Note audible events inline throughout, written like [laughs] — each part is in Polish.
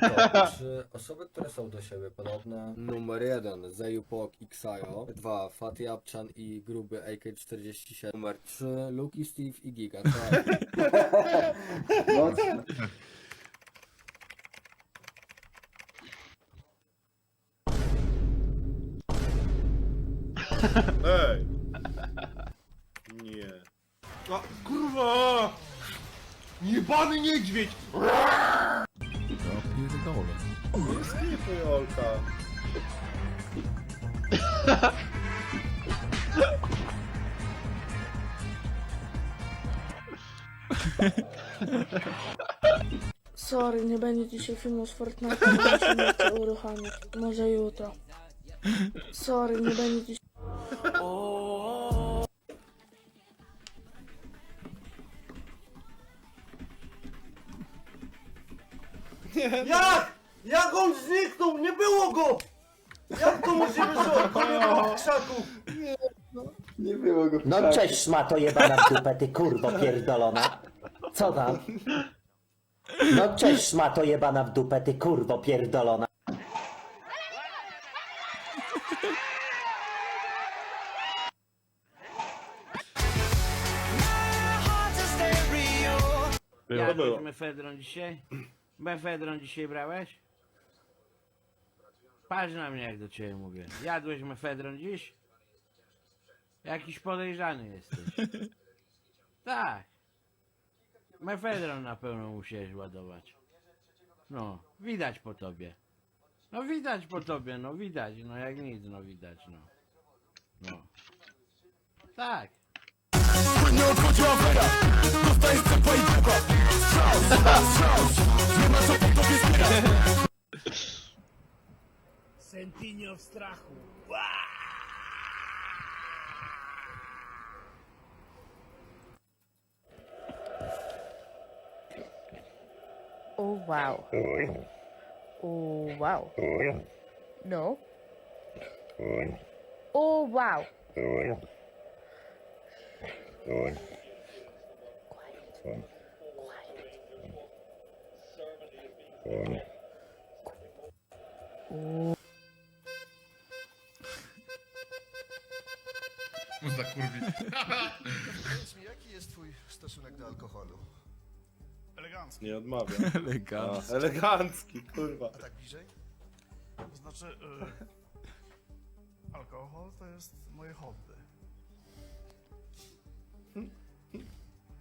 To, czy osoby, które są do siebie podobne? Numer 1 Zejupok i Xayo. 2 Fatih Apchan i gruby AK-47. Numer 3 Luki Steve i Giga. Tak. Mocno. Ej! [laughs] Nie. A, kurwa! Jebany niedźwiedź! Ja pierdolę. Jest nie pojolka. Sorry, nie będzie dzisiaj filmu z Fortnite, musimy to uruchomić. Może jutro. Sorry, nie będzie dzisiaj... Jak? Jak on zniknął? Nie było go! Jak to możliwe, że on go nie było w krzaku? Nie było go w No krzaku. cześć szmato jebana w dupę, ty kurwo pierdolona. Co tam? No cześć szmato jebana w dupę, ty kurwo pierdolona. Było, to było. Mefedron dzisiaj? Mefedron dzisiaj brałeś? Patrz na mnie jak do ciebie mówię. Jadłeś mefedron dziś? Jakiś podejrzany jesteś. [laughs] Tak. Mefedron na pełno musiałeś ładować. No, widać po tobie. No widać po tobie, no widać, no jak nic, no widać, no. No. Tak. Sentinio w strachu. Oh wow. Oh wow. No. Oh wow. Muza kurwi. [laughs] Powiedz mi, jaki jest twój stosunek do alkoholu? Elegancki. Nie odmawiam. [laughs] Elegancko. A, elegancki, kurwa. A tak bliżej? To znaczy, y, [laughs] alkohol to jest moje hobby.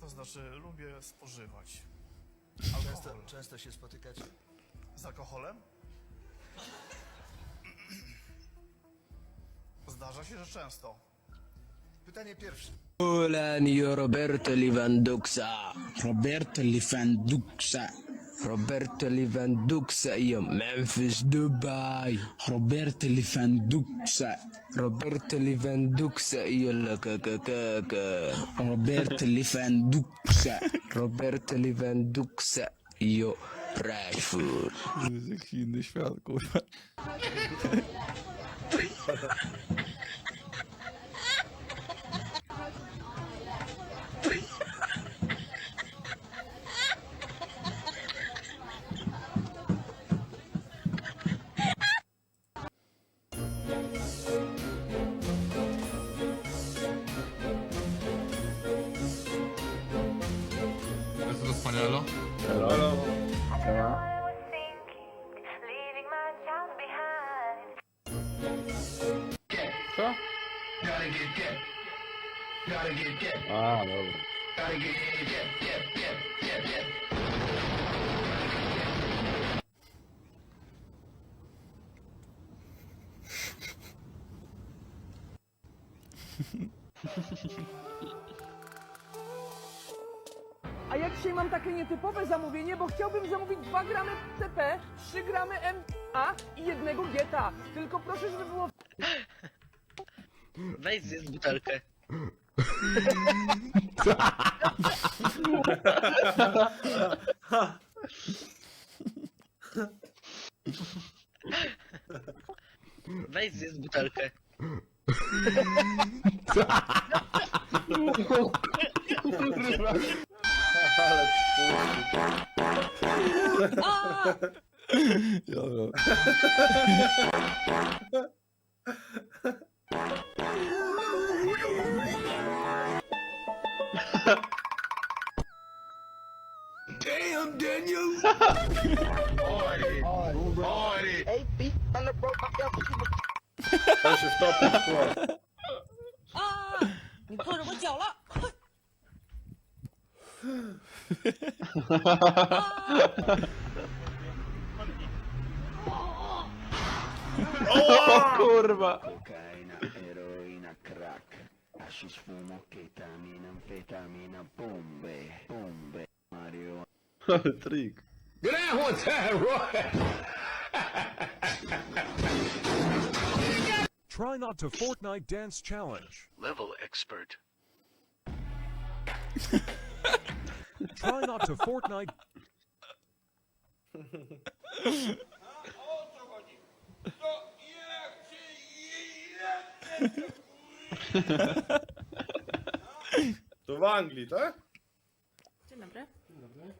To znaczy, lubię spożywać. Często, Alkohol. często się spotykacie? Z alkoholem? Zdarza się, że często. Pytanie pierwsze. Ulan Roberto Lewandowska. Roberto Lewandowska. Robert Lewandowski Memphis Dubai Robert Lewandowski Robert Lewandowski iyo lakakakaka Robert Lewandowski Robert Lewandowski iyo Rashford. Yüzük şimdi şu an koyma. Kurwa. Jest to wspaniale. Halo. Co? A, dobra. A ja dzisiaj mam takie nietypowe zamówienie, bo chciałbym zamówić 2 gramy TP, 3 gramy MA i jednego Geta. Tylko proszę, żeby było Weź zjedz butelkę. Weź zjedz butelkę. [laughs] Damn Daniel！哈哈！啊！你坐着我脚了！Oh, Kurwa. Kokaina, heroina, crack. Hashish, fumo, ketamina, amfetamina, bombe, bombe, Mario. [laughs] Ale trik. Try not to Fortnite Dance Challenge. Level expert. Try not to Fortnite. [laughs] To w Anglii, tak? Dzień dobry.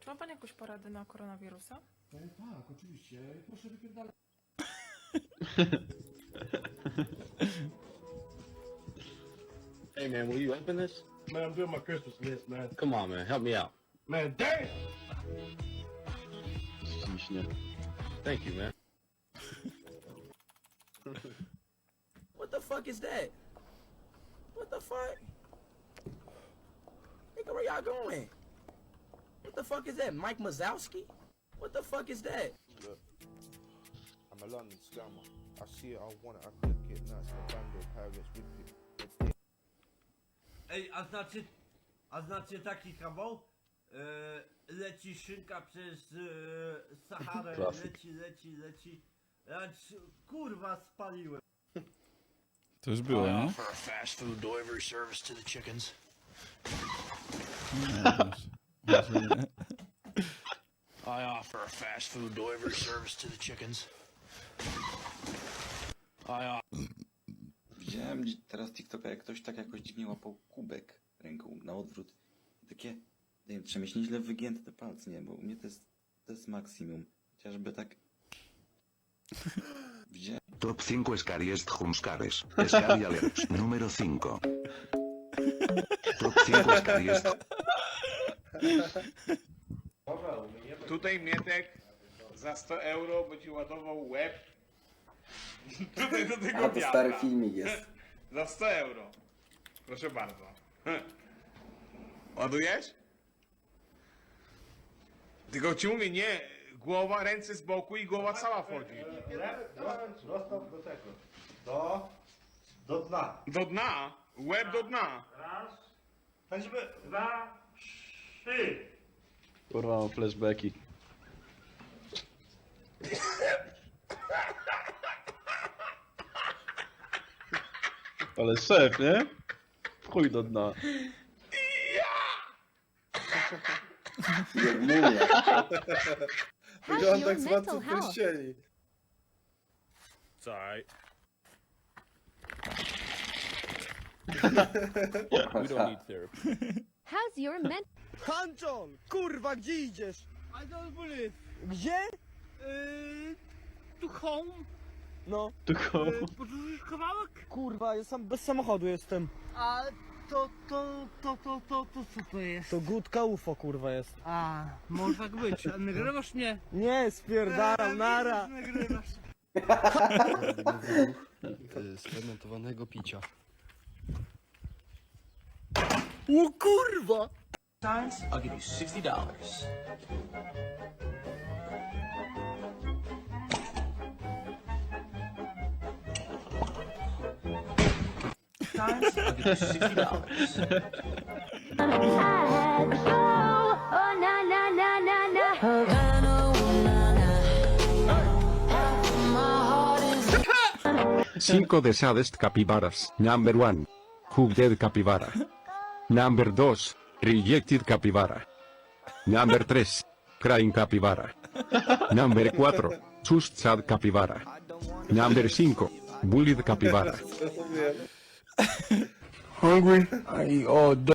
Czy ma pan jakąś poradę na koronawirusa? [laughs] Hey man, will you open this? Man, I'm doing my Christmas list, man. Come on man, help me out. Man, damn! Ślicznie. Thank you man. [laughs] What the fuck is that? What the fuck? Nigga, where y'all going? What the fuck is that? Mike Mazowski? What the fuck is that? I'm a London scammer. I see it, I want it, I click it, nice, the bando, Paris, with it. Ej, a znacie, a znacie taki kawał? E, leci szynka przez e, Saharę, Klasyk. leci, leci, leci. Kurwa spaliłem. To już było, nie? For a fast food delivery service to the chickens. No, może nie. I offer a fast food delivery service to the chickens. I Widziałem dzi- teraz TikToka, jak ktoś tak jakoś dziwnie łapał kubek ręką na odwrót. I takie, nie wiem, trzeba mieć nieźle wygięte te palce, nie? Bo u mnie to jest, to jest maksimum. Chociażby tak... Widziałem... Top 5 Scariest Humscares. Scary Alerts. Número 5. Top 5 Scariest. Tutaj Mietek za 100 euro będzie ładował łeb. Tutaj do tego A to stary filmik jest. Za 100 euro. Proszę bardzo. Ładujesz? Tylko ci mówię, nie, głowa, ręce z boku i głowa cała wchodzi. Zostaw do tego. Do... Do dna. Do dna, łeb do dna. Weźmy... Dwa... Trzy. Kurwa, mam flashbacki. Ale szef, nie? W chuj do dna. Mumia. Wygląda jak z władców pierścieni. Caj. [laughs] Aha. How's your men? Hanczon! Kurwa, gdzie idziesz? I don't believe. Gdzie? Yy, tu home. No. Tylko... Yy, podróżujesz kawałek? Kurwa, ja sam bez samochodu jestem. A to, to, to, to, to, to co to jest? To gutka UFO kurwa jest. A, może tak być. A nagrywasz mnie? Nie, spierdalam, e, nara. Nie nagrywasz. E, Sfermentowanego picia. O kurwa! Times, I'll give you $60. times, de saddest capybaras. Number one. Who dead. Number 2. Rejected capybara. Number 3. Crying capybara. Number 4. Just sad capybara. Number 5. Bullied capybara. Hungry? I eat all day.